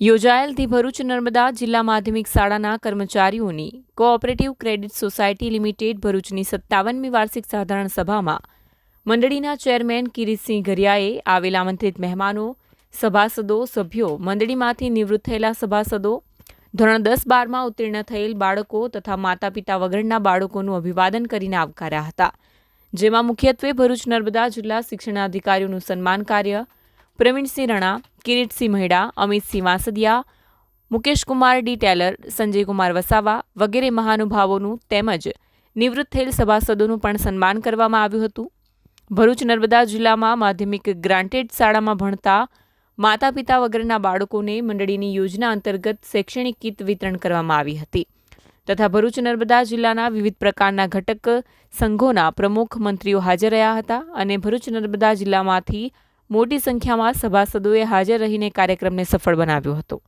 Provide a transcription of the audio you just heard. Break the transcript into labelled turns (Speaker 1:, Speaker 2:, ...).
Speaker 1: યોજાયેલ ધી ભરૂચ નર્મદા જિલ્લા માધ્યમિક શાળાના કર્મચારીઓની કોઓપરેટિવ ક્રેડિટ સોસાયટી લિમિટેડ ભરૂચની સત્તાવનમી વાર્ષિક સાધારણ સભામાં મંડળીના ચેરમેન કિરીટસિંહ ગરિયાએ આવેલ આમંત્રિત મહેમાનો, સભાસદો, સભ્યો, મંડળીમાંથી નિવૃત્ત થયેલા સભાસદો, ધોરણ દસ બારમાં ઉત્તીર્ણ થયેલ બાળકો તથા માતા પિતા વગરના બાળકોનું અભિવાદન કરીને આવકાર્યા હતા. જેમાં મુખ્યત્વે ભરૂચ નર્મદા જિલ્લા શિક્ષણાધિકારીઓનું સન્માન કાર્ય, પ્રવીણસિંહ રણા, કિરીટસિંહ મહેડા, અમિતસિંહ વાંસદિયા, મુકેશકુમાર ડી ટેલર, સંજયકુમાર વસાવા વગેરે મહાનુભાવોનું તેમજ નિવૃત્ત થયેલ સભાસદોનું પણ સન્માન કરવામાં આવ્યું હતું. ભરૂચ નર્મદા જિલ્લામાં માધ્યમિક ગ્રાન્ટેડ શાળામાં ભણતા માતા પિતા વગરના બાળકોને મંડળીની યોજના અંતર્ગત શૈક્ષણિક કીટ વિતરણ કરવામાં આવી હતી. તથા ભરૂચ નર્મદા જિલ્લાના વિવિધ પ્રકારના ઘટક સંઘોના પ્રમુખ મંત્રીઓ હાજર રહ્યા હતા અને ભરૂચ નર્મદા જિલ્લામાંથી મોટી સંખ્યામાં સભાસદોએ હાજર રહીને કાર્યક્રમને સફળ બનાવ્યો હતો.